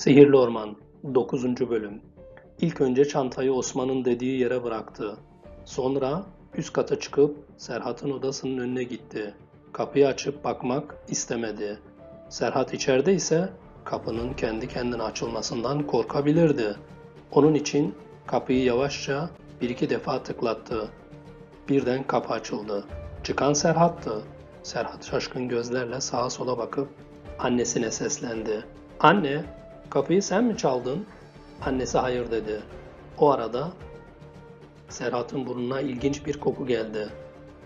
Sihirli Orman 9. Bölüm İlk önce çantayı Osman'ın dediği yere bıraktı. Sonra üst kata çıkıp Serhat'ın odasının önüne gitti. Kapıyı açıp bakmak istemedi. Serhat içeride ise kapının kendi kendine açılmasından korkabilirdi. Onun için kapıyı yavaşça bir iki defa tıklattı. Birden kapı açıldı. Çıkan Serhat'tı. Serhat şaşkın gözlerle sağa sola bakıp annesine seslendi. Anne, kapıyı sen mi çaldın? Annesi hayır dedi. O arada Serhat'ın burnuna ilginç bir koku geldi.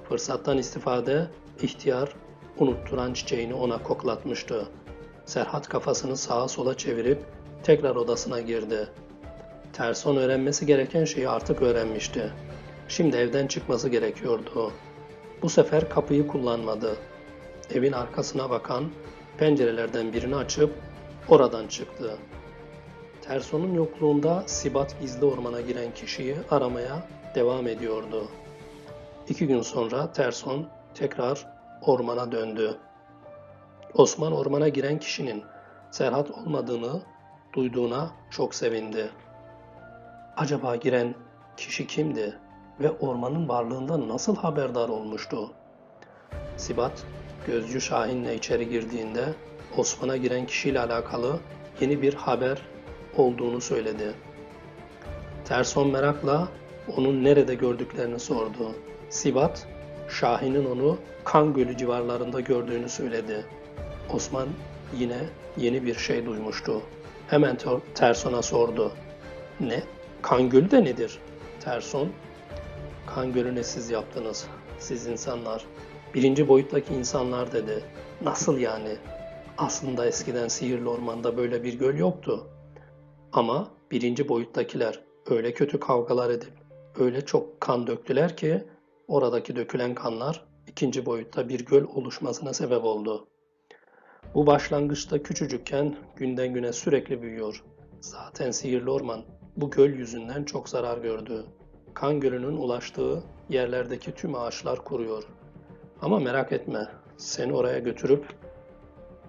Fırsattan istifade ihtiyar unutturan çiçeğini ona koklatmıştı. Serhat kafasını sağa sola çevirip tekrar odasına girdi. Terson öğrenmesi gereken şeyi artık öğrenmişti. Şimdi evden çıkması gerekiyordu. Bu sefer kapıyı kullanmadı. Evin arkasına bakan pencerelerden birini açıp oradan çıktı. Terson'un yokluğunda Sibat gizli ormana giren kişiyi aramaya devam ediyordu. İki gün sonra Terson tekrar ormana döndü. Osman ormana giren kişinin Serhat olmadığını duyduğuna çok sevindi. Acaba giren kişi kimdi ve ormanın varlığından nasıl haberdar olmuştu? Sibat, Gözcü Şahin'le içeri girdiğinde Osman'a giren kişiyle alakalı yeni bir haber olduğunu söyledi. Terson merakla onun nerede gördüklerini sordu. Sibat, Şahin'in onu Kan Gölü civarlarında gördüğünü söyledi. Osman yine yeni bir şey duymuştu. Hemen Ter- Terson'a sordu. Ne? Kan Gölü de nedir? Terson, Kan Gölü'nü siz yaptınız, siz insanlar. Birinci boyuttaki insanlar dedi. Nasıl yani? Aslında eskiden Sihirli Orman'da böyle bir göl yoktu. Ama birinci boyuttakiler öyle kötü kavgalar edip öyle çok kan döktüler ki oradaki dökülen kanlar ikinci boyutta bir göl oluşmasına sebep oldu. Bu başlangıçta küçücükken günden güne sürekli büyüyor. Zaten sihirli orman bu göl yüzünden çok zarar gördü. Kan gölünün ulaştığı yerlerdeki tüm ağaçlar kuruyor. Ama merak etme, seni oraya götürüp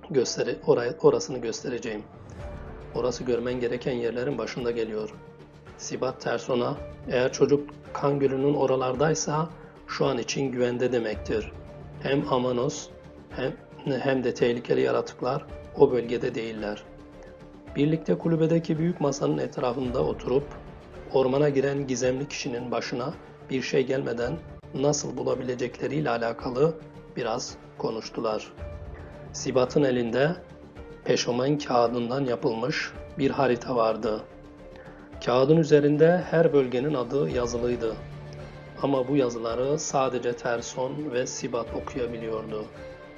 gösteri, oraya, orasını göstereceğim. Orası görmen gereken yerlerin başında geliyor. Sibat Terson'a, eğer çocuk kan gölünün oralardaysa şu an için güvende demektir. Hem Amanos hem, hem de tehlikeli yaratıklar o bölgede değiller. Birlikte kulübedeki büyük masanın etrafında oturup ormana giren gizemli kişinin başına bir şey gelmeden nasıl bulabilecekleriyle alakalı biraz konuştular. Sibat'ın elinde peşomen kağıdından yapılmış bir harita vardı. Kağıdın üzerinde her bölgenin adı yazılıydı. Ama bu yazıları sadece Terson ve Sibat okuyabiliyordu.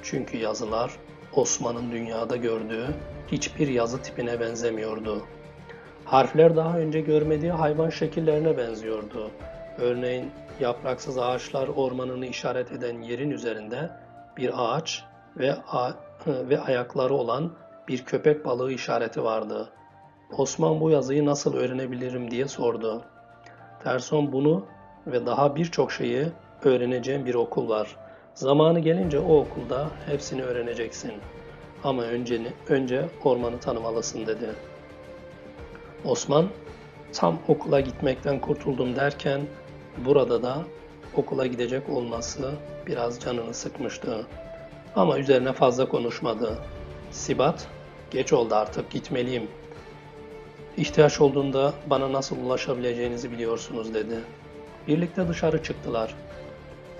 Çünkü yazılar Osman'ın dünyada gördüğü hiçbir yazı tipine benzemiyordu. Harfler daha önce görmediği hayvan şekillerine benziyordu. Örneğin yapraksız ağaçlar ormanını işaret eden yerin üzerinde bir ağaç ve ve ayakları olan bir köpek balığı işareti vardı. Osman bu yazıyı nasıl öğrenebilirim diye sordu. Terson bunu ve daha birçok şeyi öğreneceğim bir okul var. Zamanı gelince o okulda hepsini öğreneceksin. Ama önce, önce ormanı tanımalısın dedi. Osman tam okula gitmekten kurtuldum derken burada da okula gidecek olması biraz canını sıkmıştı. Ama üzerine fazla konuşmadı. Sibat, geç oldu artık gitmeliyim. İhtiyaç olduğunda bana nasıl ulaşabileceğinizi biliyorsunuz dedi. Birlikte dışarı çıktılar.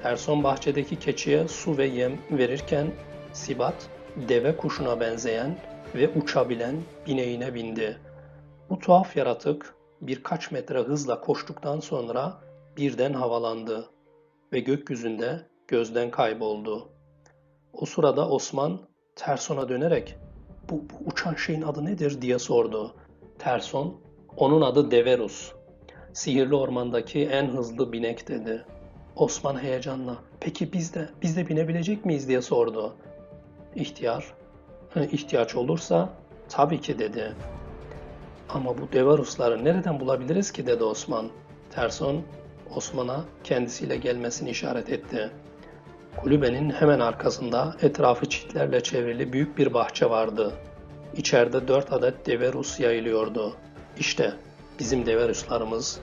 Terson bahçedeki keçiye su ve yem verirken Sibat deve kuşuna benzeyen ve uçabilen bineğine bindi. Bu tuhaf yaratık birkaç metre hızla koştuktan sonra birden havalandı ve gökyüzünde gözden kayboldu. O sırada Osman Terson'a dönerek bu, bu uçan şeyin adı nedir diye sordu. Terson, onun adı Deverus. Sihirli ormandaki en hızlı binek dedi. Osman heyecanla, peki biz de, biz de binebilecek miyiz diye sordu. İhtiyar, ihtiyaç olursa tabii ki dedi. Ama bu Deverusları nereden bulabiliriz ki dedi Osman. Terson, Osman'a kendisiyle gelmesini işaret etti. Kulübenin hemen arkasında etrafı çitlerle çevrili büyük bir bahçe vardı. içeride dört adet deve Rus yayılıyordu. İşte bizim deve Ruslarımız,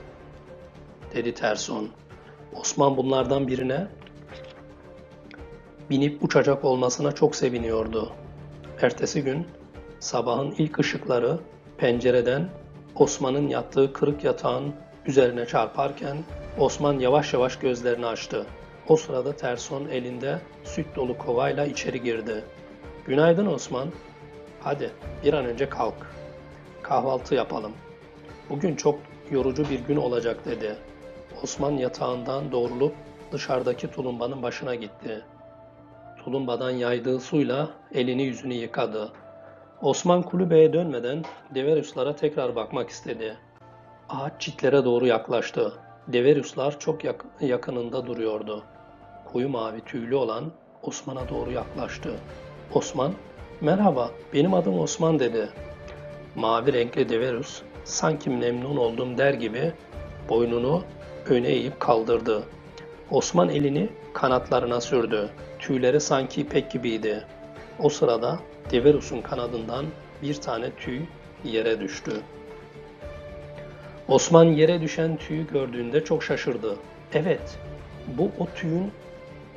dedi Terson. Osman bunlardan birine binip uçacak olmasına çok seviniyordu. Ertesi gün sabahın ilk ışıkları pencereden Osman'ın yattığı kırık yatağın üzerine çarparken Osman yavaş yavaş gözlerini açtı. O sırada Terson elinde süt dolu kovayla içeri girdi. Günaydın Osman. Hadi bir an önce kalk. Kahvaltı yapalım. Bugün çok yorucu bir gün olacak dedi. Osman yatağından doğrulup dışarıdaki tulumbanın başına gitti. Tulumbadan yaydığı suyla elini yüzünü yıkadı. Osman kulübeye dönmeden Deveruslara tekrar bakmak istedi. Ağaç çitlere doğru yaklaştı. Deveruslar çok yak- yakınında duruyordu. Koyu mavi tüylü olan Osman'a doğru yaklaştı. Osman, merhaba benim adım Osman dedi. Mavi renkli Deverus sanki memnun oldum der gibi boynunu öne eğip kaldırdı. Osman elini kanatlarına sürdü. Tüyleri sanki ipek gibiydi. O sırada Deverus'un kanadından bir tane tüy yere düştü. Osman yere düşen tüyü gördüğünde çok şaşırdı. Evet, bu o tüyün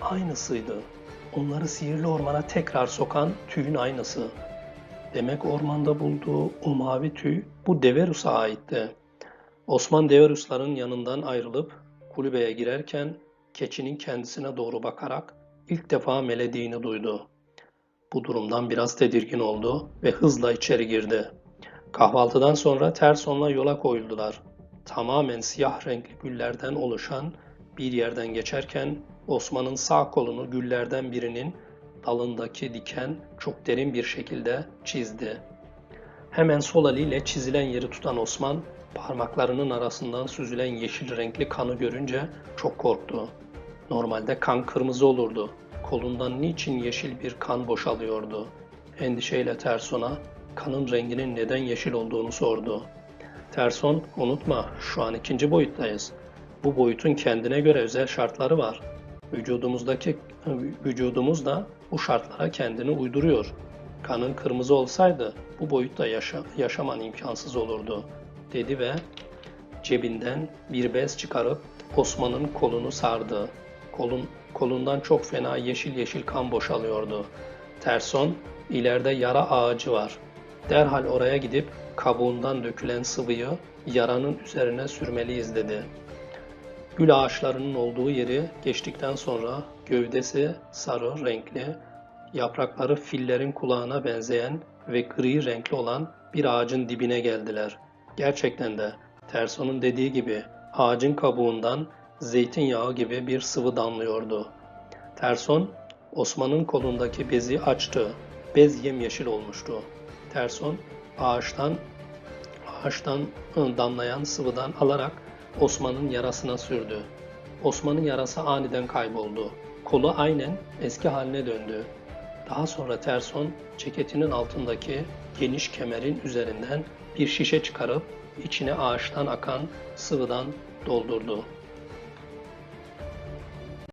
aynısıydı. Onları sihirli ormana tekrar sokan tüyün aynısı. Demek ormanda bulduğu o mavi tüy bu Deverus'a aitti. Osman Deverusların yanından ayrılıp kulübeye girerken keçinin kendisine doğru bakarak ilk defa melediğini duydu. Bu durumdan biraz tedirgin oldu ve hızla içeri girdi. Kahvaltıdan sonra Terson'la yola koyuldular. Tamamen siyah renkli güllerden oluşan bir yerden geçerken Osman'ın sağ kolunu güllerden birinin dalındaki diken çok derin bir şekilde çizdi. Hemen sol eliyle çizilen yeri tutan Osman parmaklarının arasından süzülen yeşil renkli kanı görünce çok korktu. Normalde kan kırmızı olurdu. Kolundan niçin yeşil bir kan boşalıyordu? Endişeyle Terson'a kanın renginin neden yeşil olduğunu sordu. Terson, unutma şu an ikinci boyuttayız. Bu boyutun kendine göre özel şartları var. Vücudumuzdaki vücudumuz da bu şartlara kendini uyduruyor. Kanın kırmızı olsaydı bu boyutta yaşa, yaşaman imkansız olurdu, dedi ve cebinden bir bez çıkarıp Osman'ın kolunu sardı. Kolun, kolundan çok fena yeşil yeşil kan boşalıyordu. Terson, ileride yara ağacı var. Derhal oraya gidip kabuğundan dökülen sıvıyı yaranın üzerine sürmeliyiz dedi. Gül ağaçlarının olduğu yeri geçtikten sonra gövdesi sarı renkli, yaprakları fillerin kulağına benzeyen ve gri renkli olan bir ağacın dibine geldiler. Gerçekten de Terson'un dediği gibi ağacın kabuğundan zeytinyağı gibi bir sıvı damlıyordu. Terson, Osman'ın kolundaki bezi açtı. Bez yemyeşil olmuştu. Terson, ağaçtan ağaçtan damlayan sıvıdan alarak Osman'ın yarasına sürdü. Osman'ın yarası aniden kayboldu. Kolu aynen eski haline döndü. Daha sonra Terson ceketinin altındaki geniş kemerin üzerinden bir şişe çıkarıp içine ağaçtan akan sıvıdan doldurdu.